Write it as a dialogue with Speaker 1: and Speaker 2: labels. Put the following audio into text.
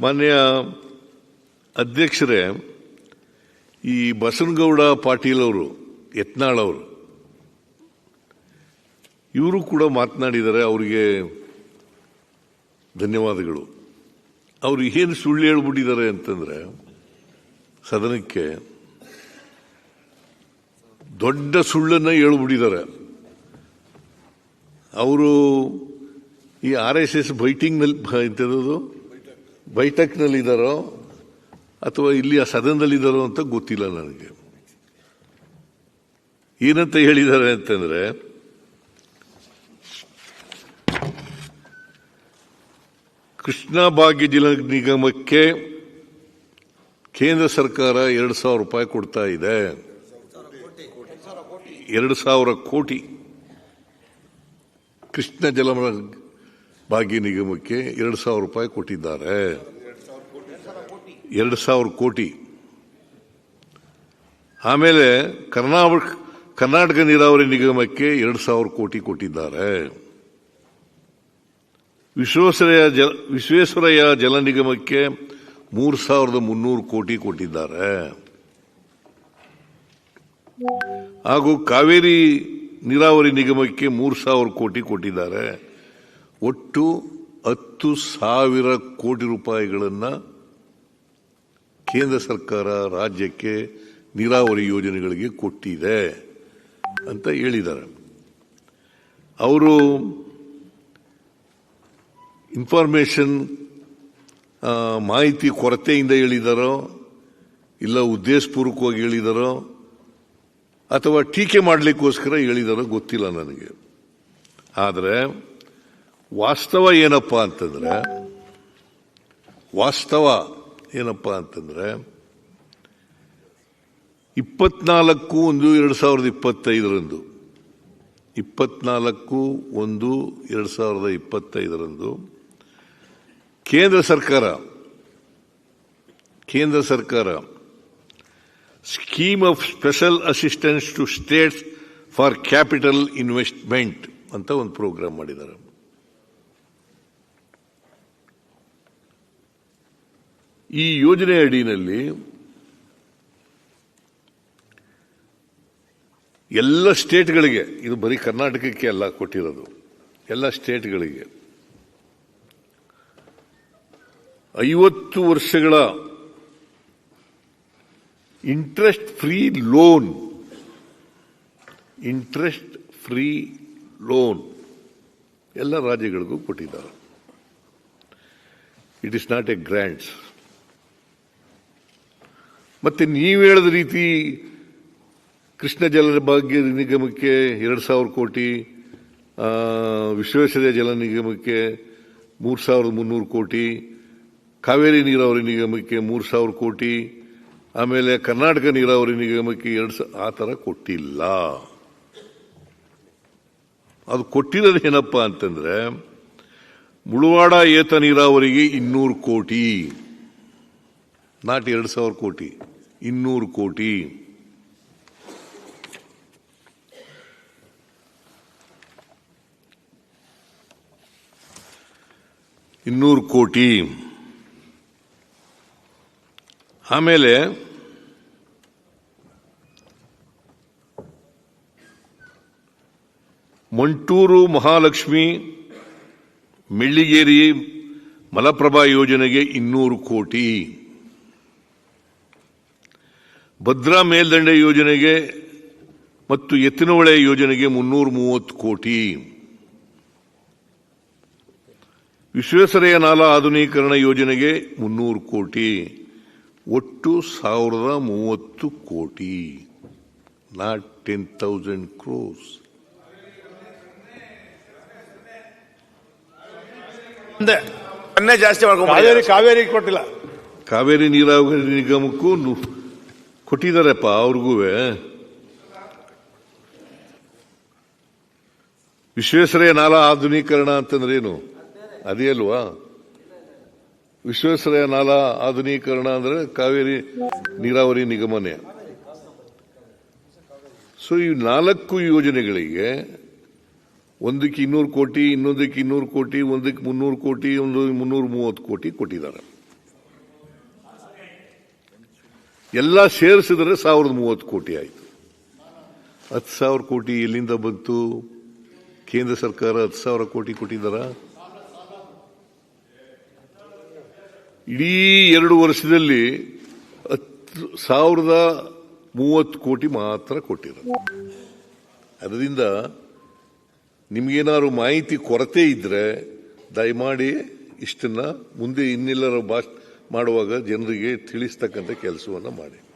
Speaker 1: ಮಾನ್ಯ ಅಧ್ಯಕ್ಷರೇ, ಈ ಬಸನಗೌಡ ಪಾಟೀಲ್ ಅವರು, ಯತ್ನಾಳ್ ಅವರು, ಇವರು ಕೂಡ ಮಾತನಾಡಿದ್ದಾರೆ ಅವರಿಗೆ ಧನ್ಯವಾದಗಳು. ಅವರು ಏನು ಸುಳ್ಳು ಹೇಳ್ಬಿಟ್ಟಿದ್ದಾರೆ ಅಂತಂದರೆ, ಸದನಕ್ಕೆ ದೊಡ್ಡ ಸುಳ್ಳನ್ನು ಹೇಳ್ಬಿಟ್ಟಿದ್ದಾರೆ. ಅವರು ಈ ಆರ್ ಎಸ್ ಎಸ್ ಬೈಟಿಂಗ್ನಲ್ಲಿ ಇಂಥದ್ದು ಬೈಠಕ್ನಲ್ಲಿದ್ದಾರೋ ಅಥವಾ ಇಲ್ಲಿ ಆ ಸದನದಲ್ಲಿದ್ದಾರೋ ಅಂತ ಗೊತ್ತಿಲ್ಲ ನನಗೆ. ಏನಂತ ಹೇಳಿದ್ದಾರೆ ಅಂತಂದ್ರೆ, ಕೃಷ್ಣಾ ಭಾಗ್ಯ ಜಲ ನಿಗಮಕ್ಕೆ ಕೇಂದ್ರ ಸರ್ಕಾರ ಎರಡು ಸಾವಿರ ರೂಪಾಯಿ ಕೊಡ್ತಾ ಇದೆ. ಎರಡು ಸಾವಿರ ಕೋಟಿ. ಕೃಷ್ಣ ಜಲ ಭಾಗ್ಯ ನಿಗಮಕ್ಕೆ ಎರಡು ಸಾವಿರ ರೂಪಾಯಿ ಕೊಟ್ಟಿದ್ದಾರೆ. ಎರಡು ಸಾವಿರ ಕೋಟಿ. ಆಮೇಲೆ ಕರ್ನಾಟಕ ಕರ್ನಾಟಕ ನೀರಾವರಿ ನಿಗಮಕ್ಕೆ ಎರಡು ಸಾವಿರ ಕೋಟಿ ಕೊಟ್ಟಿದ್ದಾರೆ. ವಿಶ್ವೇಶ್ವರಯ್ಯ ಜಲ ವಿಶ್ವೇಶ್ವರಯ್ಯ ಜಲ ನಿಗಮಕ್ಕೆ ಮೂರು ಸಾವಿರದ ಮುನ್ನೂರು ಕೋಟಿ ಕೊಟ್ಟಿದ್ದಾರೆ. ಹಾಗೂ ಕಾವೇರಿ ನೀರಾವರಿ ನಿಗಮಕ್ಕೆ ಮೂರು ಸಾವಿರ ಕೋಟಿ ಕೊಟ್ಟಿದ್ದಾರೆ. ಒಟ್ಟು ಹತ್ತು ಸಾವಿರ ಕೋಟಿ ರೂಪಾಯಿಗಳನ್ನು ಕೇಂದ್ರ ಸರ್ಕಾರ ರಾಜ್ಯಕ್ಕೆ ನೀರಾವರಿ ಯೋಜನೆಗಳಿಗೆ ಕೊಟ್ಟಿದೆ ಅಂತ ಹೇಳಿದ್ದಾರೆ. ಅವರು ಇನ್ಫಾರ್ಮೇಷನ್ ಮಾಹಿತಿ ಕೊರತೆಯಿಂದ ಹೇಳಿದಾರೋ, ಇಲ್ಲ ಉದ್ದೇಶಪೂರ್ವಕವಾಗಿ ಹೇಳಿದಾರೋ, ಅಥವಾ ಟೀಕೆ ಮಾಡಲಿಕ್ಕೋಸ್ಕರ ಹೇಳಿದಾರೋ ಗೊತ್ತಿಲ್ಲ ನನಗೆ. ಆದರೆ ವಾಸ್ತವ ಏನಪ್ಪ ಅಂತಂದ್ರೆ, ವಾಸ್ತವ ಏನಪ್ಪ ಅಂತಂದ್ರೆ, ಇಪ್ಪತ್ನಾಲ್ಕು ಒಂದು ಎರಡು ಸಾವಿರದ ಇಪ್ಪತ್ತೈದರಂದು, ಇಪ್ಪತ್ನಾಲ್ಕು ಒಂದು ಎರಡು ಸಾವಿರದ ಇಪ್ಪತ್ತೈದರಂದು ಕೇಂದ್ರ ಸರ್ಕಾರ ಕೇಂದ್ರ ಸರ್ಕಾರ scheme of special assistance to states for capital investment ಅಂತ ಒಂದು ಪ್ರೋಗ್ರಾಮ್ ಮಾಡಿದ್ದಾರೆ. ಈ ಯೋಜನೆ ಅಡಿನಲ್ಲಿ ಎಲ್ಲ ಸ್ಟೇಟ್ಗಳಿಗೆ, ಇದು ಬರೀ ಕರ್ನಾಟಕಕ್ಕೆ ಅಲ್ಲ ಕೊಟ್ಟಿರೋದು, ಎಲ್ಲ ಸ್ಟೇಟ್ಗಳಿಗೆ ಐವತ್ತು ವರ್ಷಗಳ interest free loan, interest free loan ಎಲ್ಲ ರಾಜ್ಯಗಳಿಗೂ ಕೊಟ್ಟಿದ್ದಾರೆ. It is not a grants ಮತ್ತೆ ನೀವು ಹೇಳಿದ ರೀತಿ ಕೃಷ್ಣ ಜಲ ಭಾಗ್ಯ ನಿಗಮಕ್ಕೆ ಎರಡು ಸಾವಿರ ಕೋಟಿ ವಿಶ್ವೇಶ್ವರಯ್ಯ ಜಲ ನಿಗಮಕ್ಕೆ ಮೂರು ಸಾವಿರದ ಮುನ್ನೂರು ಕೋಟಿ, ಕಾವೇರಿ ನೀರಾವರಿ ನಿಗಮಕ್ಕೆ ಮೂರು ಸಾವಿರ ಕೋಟಿ, ಆಮೇಲೆ ಕರ್ನಾಟಕ ನೀರಾವರಿ ನಿಗಮಕ್ಕೆ ಎರಡು ಸ, ಆ ಥರ ಕೊಟ್ಟಿಲ್ಲ. ಅದು ಕೊಟ್ಟಿರೋದು ಏನಪ್ಪ ಅಂತಂದ್ರೆ, ಮುಳುವಾಡ ಏತ ನೀರಾವರಿಗೆ ಇನ್ನೂರು ಕೋಟಿ. ನಾಟ್ ಎರಡು ಸಾವಿರ ಕೋಟಿ, ಇನ್ನೂರು ಕೋಟಿ. ಇನ್ನೂರು ಕೋಟಿ. ಆಮೇಲೆ ಮಂಟೂರು ಮಹಾಲಕ್ಷ್ಮಿ, ಮೆಳ್ಳಿಗೇರಿ ಮಲಪ್ರಭಾ ಯೋಜನೆಗೆ ಇನ್ನೂರು ಕೋಟಿ. ಭದ್ರಾ ಮೇಲ್ದಂಡೆ ಯೋಜನೆಗೆ ಮತ್ತು ಎತ್ತಿನಹೊಳೆ ಯೋಜನೆಗೆ ಮುನ್ನೂರ ಮೂವತ್ತು ಕೋಟಿ. ವಿಶ್ವೇಶ್ವರಯ್ಯ ನಾಲಾ ಆಧುನೀಕರಣ ಯೋಜನೆಗೆ ಮುನ್ನೂರು ಕೋಟಿ. ಒಟ್ಟು ಸಾವಿರದ ಮೂವತ್ತು ಕೋಟಿ. ನಾಟ್ ಟೆನ್ ತೌಸಂಡ್ ಕ್ರೋಸ್
Speaker 2: ಜಾಸ್ತಿ
Speaker 3: ಕಾವೇರಿ ಕಾವೇರಿ ಕೊಟ್ಟಿಲ್ಲ.
Speaker 1: ಕಾವೇರಿ ನೀರಾವರಿ ನಿಗಮಕ್ಕೂ ಕೊಟ್ಟಿದ್ದಾರಪ್ಪ ಅವ್ರಿಗೂ. ವಿಶ್ವೇಶ್ವರಯ್ಯ ನಾಲ ಆಧುನೀಕರಣ ಅಂತಂದ್ರೆ ಏನು? ಅದೇ ಅಲ್ವಾ? ವಿಶ್ವೇಶ್ವರಯ್ಯ ನಾಲ ಆಧುನೀಕರಣ ಅಂದ್ರೆ ಕಾವೇರಿ ನೀರಾವರಿ ನಿಗಮನೆ. ಸೊ ಈ ನಾಲ್ಕು ಯೋಜನೆಗಳಿಗೆ ಒಂದಕ್ಕೆ ಇನ್ನೂರು ಕೋಟಿ, ಇನ್ನೊಂದಕ್ಕೆ ಇನ್ನೂರು ಕೋಟಿ, ಒಂದಕ್ಕೆ ಮುನ್ನೂರು ಕೋಟಿ, ಒಂದು ಮುನ್ನೂರ ಮೂವತ್ತು ಕೋಟಿ ಕೊಟ್ಟಿದ್ದಾರೆ. ಎಲ್ಲ ಸೇರಿಸಿದ್ರೆ ಸಾವಿರದ ಮೂವತ್ತು ಕೋಟಿ ಆಯಿತು. ಹತ್ತು ಸಾವಿರ ಕೋಟಿ ಎಲ್ಲಿಂದ ಬಂತು. ಕೇಂದ್ರ ಸರ್ಕಾರ ಹತ್ತು ಸಾವಿರ ಕೋಟಿ ಕೊಟ್ಟಿದ್ದಾರ. ಇಡೀ ಎರಡು ವರ್ಷದಲ್ಲಿ ಹತ್ತು ಸಾವಿರದ ಮೂವತ್ತು ಕೋಟಿ ಮಾತ್ರ ಕೊಟ್ಟಿರ ಅದರಿಂದ ನಿಮಗೇನಾದ್ರು ಮಾಹಿತಿ ಕೊರತೆ ಇದ್ರೆ ದಯಮಾಡಿ ಇಷ್ಟನ್ನ ಮುಂದೆ ಇನ್ನೆಲ್ಲರ ಭಾಷ ಮಾಡುವಾಗ ಜನರಿಗೆ ತಿಳಿಸ್ತಕ್ಕಂಥ ಕೆಲಸವನ್ನು ಮಾಡಿ.